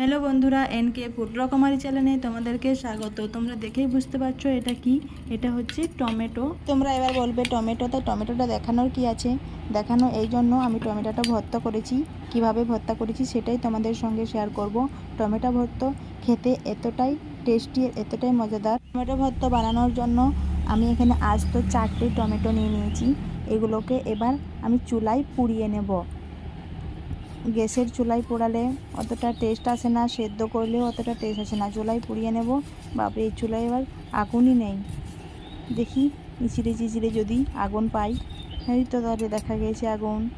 Hello বন্ধুরা NK food রকমারি চ্যানেলে তোমাদেরকে স্বাগত। তোমরা দেখেই বুঝতে পারছ এটা কি? এটা হচ্ছে টমেটো। তোমরা এবার বলবে টমেটো তো টমেটোটা দেখানোর কি আছে? দেখানো এই জন্য আমি টমেটোটা ভর্তা করেছি। কীভাবে ভর্তা করেছি সেটাই তোমাদের সঙ্গে শেয়ার করব। টমেটো ভর্তা খেতে এতটাই টেস্টি এতটাই মজাদার। টমেটো ভর্তা বানানোর জন্য আমি এখানে আজ তো চারটে টমেটো নিয়ে নিয়েছি। এগুলোকে এবার আমি চুলায় পুড়িয়ে নেব। গ্যাসের চুলায় পোড়ালে অতটা টেস্ট আসে না, সেদ্ধ করলেও অতটা টেস্ট আসে না। চুলায় পুড়িয়ে নেব, বাপরে, এই চুলায় এবার আগুনই নেই। দেখি চিচিরে চিচিরে যদি আগুন পাই, এই তো তাহলে দেখা গেছে আগুন।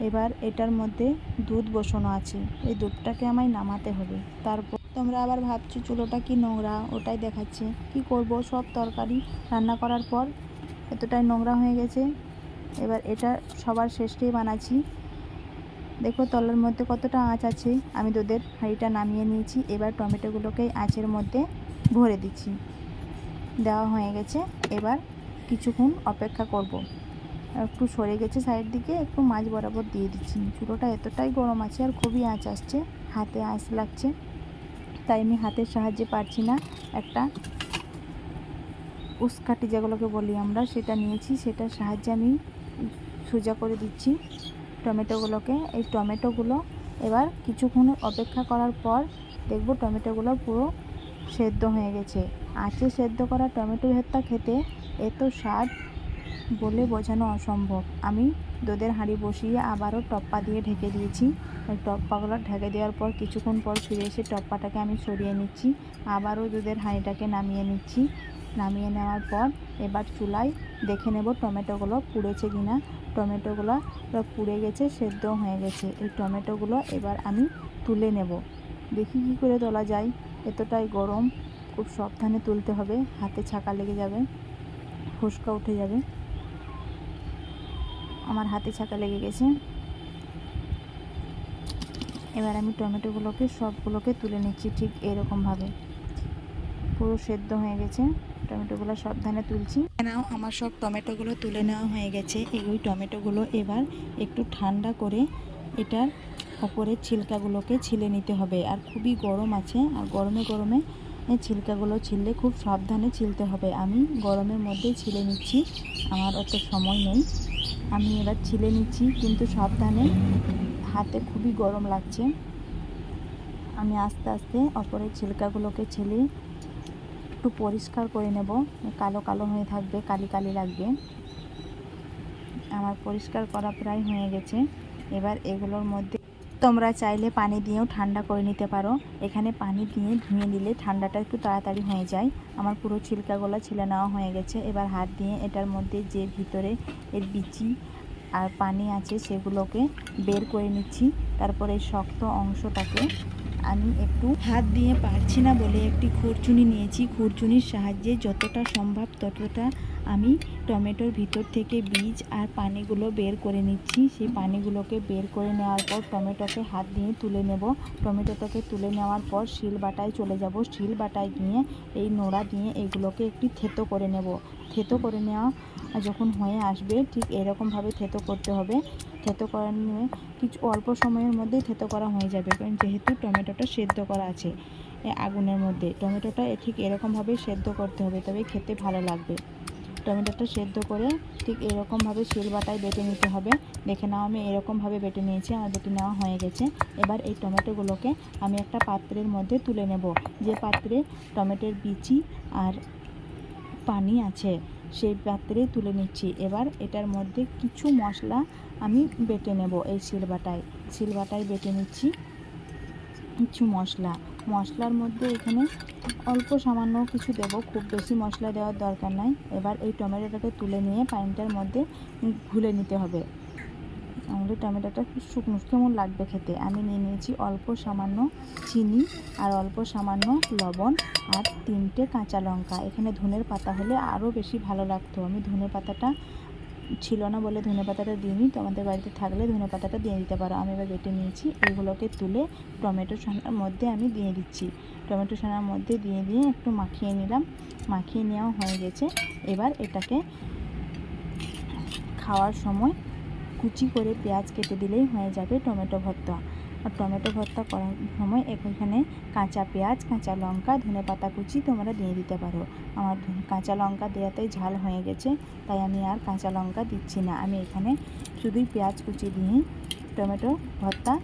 এবার এটার মধ্যে দুধ বসানো আছে। এই দুধটাকে আমায় নামাতে হবে। তারপর তোমরা আবার ভাবছ চুলোটা কি নোংরা, ওটাই দেখাচ্ছে। কি করব? সব তরকারি রান্না করার পর এতটাই নোংরা হয়ে গেছে। এবার এটা সবার শেষেই বানাচ্ছি। দেখো তলার মধ্যে কতটা আঁচ আছে। আমি দুধের হাঁড়িটা নামিয়ে নিয়েছি। এবার টমেটোগুলোকে আঁচের মধ্যে ভরে দিচ্ছি। দেওয়া হয়ে গেছে। এবার কিছুক্ষণ অপেক্ষা করব। একটু সরে গেছে সাইড দিকে, একটু মাছ বরাবর দিয়ে দিচ্ছি। চুলোটা এতটাই গরম আছে আর খুবই আঁচ আসছে। হাতে আঁচ লাগছে। তাই আমি হাতের সাহায্যে পারছি না। একটা উস্কাটি যেগুলোকে বলি আমরা, সেটা নিয়েছি। সেটার সাহায্যে আমি সোজা করে দিচ্ছি। টমেটোগুলোকে, এই টমেটোগুলো এবার কিছুক্ষণ অপেক্ষা করার পর দেখব টমেটোগুলো পুরো সেদ্ধ হয়ে গেছে। আঁচে সেদ্ধ করা টমেটো ভেত্তা খেতে এত স্বাদ বলে বোঝানো অসম্ভব। আমি দুধের হাঁড়ি বসিয়ে আবারও টপ্পা দিয়ে ঢেকে দিয়েছি। ওই টপ্পাগুলো ঢেকে দেওয়ার পর কিছুক্ষণ পর ফিরে এসে টপ্পাটাকে আমি সরিয়ে নিচ্ছি। আবারও দুধের হাঁড়িটাকে নামিয়ে নিচ্ছি। নামিয়ে নেওয়ার পর এবার চুলায় দেখে নেব টমেটোগুলো পুড়েছে কিনা। টমেটোগুলো পুড়ে গেছে, সেদ্ধ হয়ে গেছে। এই টমেটোগুলো এবার আমি তুলে নেব। দেখি কী করে তোলা যায়। এতটাই গরম, খুব সাবধানে তুলতে হবে। হাতে ছাকা লেগে যাবে, ফুসকা উঠে যাবে। আমার হাতে ছাকা লেগে গেছে। এবার আমি টমেটোগুলোকে সবগুলোকে তুলে নিচ্ছি ঠিক এরকমভাবে। পুরো সেদ্ধ হয়ে গেছে। টমেটোগুলো সাবধানে তুলছি। নাও, আমার সব টমেটোগুলো তুলে নেওয়া হয়ে গেছে। এই টমেটোগুলো এবার একটু ঠান্ডা করে এটার ওপরের ছিলকাগুলোকে ছিলে নিতে হবে। আর খুবই গরম আছে, আর গরমে গরমে ছিলকাগুলো ছিললে খুব সাবধানে ছিলতে হবে। আমি গরমের মধ্যে ছিলে নিচ্ছি, আমার অত সময় নেই। আমি এবার ছিলে নিচ্ছি, কিন্তু সাবধানে। হাতে খুবই গরম লাগছে। আমি আস্তে আস্তে অপরের ছিলকাগুলোকে ছেলে একটু পরিষ্কার করে নেব। কালো কালো হয়ে থাকবে, কালি কালি লাগবে। আমার পরিষ্কার করা প্রায় হয়ে গেছে। এবার এগুলোর মধ্যে তোমরা চাইলে পানি দিয়েও ঠান্ডা করে নিতে পারো। এখানে পানি দিয়ে ধুয়ে নিলে ঠান্ডাটা একটু তাড়াতাড়ি হয়ে যায়। আমার পুরো ছিলকাগুলো ছিলে নেওয়া হয়ে গেছে। এবার হাত দিয়ে এটার মধ্যে যে ভিতরে এর বিচি আর পানি আছে সেগুলোকে বের করে নিচ্ছি। তারপরে শক্ত অংশটাকে আমি একটু হাত দিয়ে পারছি না বলে একটি খুরচুনি নিয়েছি। খুরচুনির সাহায্যে যতটা সম্ভব ততটা আমি টমেটোর ভিতর থেকে বীজ আর পানিগুলো বের করে নিচ্ছি। সেই পানিগুলোকে বের করে নেওয়ার পর টমেটোকে হাত দিয়ে তুলে নেব। টমেটোটাকে তুলে নেওয়ার পর শিল বাটায় চলে যাব। শিল বাটায় গিয়ে এই নোড়া দিয়ে এগুলোকে একটি থেতো করে নেব। থেতো করে নেওয়া যখন হয়ে আসবে, ঠিক এরকমভাবে থেতো করতে হবে। থেতো করা নিয়ে কিছু অল্প সময়ের মধ্যেই থেতো করা হয়ে যাবে, কারণ যেহেতু টমেটোটা সেদ্ধ করা আছে আগুনের মধ্যে। টমেটোটা ঠিক এরকমভাবে সেদ্ধ করতে হবে, তবে খেতে ভালো লাগবে। টমেটোটা সেদ্ধ করে ঠিক এরকমভাবে শিলবাটায় বেটে নিতে হবে। দেখে নাও আমি এরকমভাবে বেটে নিয়েছি, আমার বেটে নেওয়া হয়ে গেছে। এবার এই টমেটোগুলোকে আমি একটা পাত্রের মধ্যে তুলে নেব। যে পাত্রে টমেটোর বিচি আর পানি আছে, সেই পাত্রে তুলে নিচ্ছি। এবার এটার মধ্যে কিছু মশলা আমি বেটে নেব এই শিলবাটায়। শিলবাটায় বেটে নিচ্ছি। কিছু মশলা। মশলার মধ্যে এখানে অল্প সামান্য কিছু দেব, খুব বেশি মশলা দেওয়ার দরকার নাই। এবার এই টমেটোটাকে তুলে নিয়ে পানিটার মধ্যে ঘুলে নিতে হবে। আমাদের টমেটোটা শুকনো, কেমন লাগবে খেতে? আমি নিয়ে নিয়েছি অল্প সামান্য চিনি আর অল্প সামান্য লবণ আর তিনটে কাঁচা লঙ্কা। এখানে ধনের পাতা হলে আরও বেশি ভালো লাগতো। আমি ধনে পাতাটা ছিল না বলে ধনে পাতাটা নিই তোমাদের বাড়িতে থাকলে ধনে পাতাটা দিয়ে দিতে পারো। আমি এবার বেটে নিয়েছি, এগুলোকে তুলে টমেটো ছানার মধ্যে আমি দিয়ে দিচ্ছি। টমেটো ছানার মধ্যে দিয়ে দিয়ে একটু মাখিয়ে নিলাম, মাখিয়ে নেওয়া হয়ে গেছে। এবার এটাকে খাওয়ার সময় কুচি করে পেঁয়াজ কেটে দিলেই হয়ে যাবে টমেটো ভর্তা। আর টমেটো ভর্তা করার সময় এখানে কাঁচা পেঁয়াজ, কাঁচা লঙ্কা, ধনে পাতা কুচি তোমরা দিয়ে দিতে পারো। আমার কাঁচা লঙ্কা দেওয়াতেই ঝাল হয়ে গেছে, তাই আমি আর কাঁচা লঙ্কা দিচ্ছি না। আমি এখানে শুধুই পেঁয়াজ কুচি দিয়ে টমেটো ভর্তা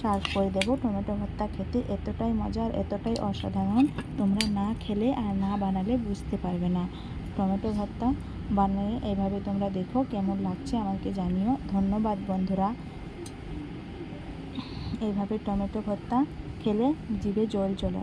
সার্ভ করে দেবো। টমেটো ভর্তা খেতে এতটাই মজার এতটাই অসাধারণ, তোমরা না খেলে আর না বানালে বুঝতে পারবে না। টমেটো ভর্তা বানিয়ে এভাবে তোমরা দেখো কেমন লাগছে আমাকে জানিও। ধন্যবাদ বন্ধুরা। এইভাবে টমেটো ভর্তা খেলে জিভে জল চলে।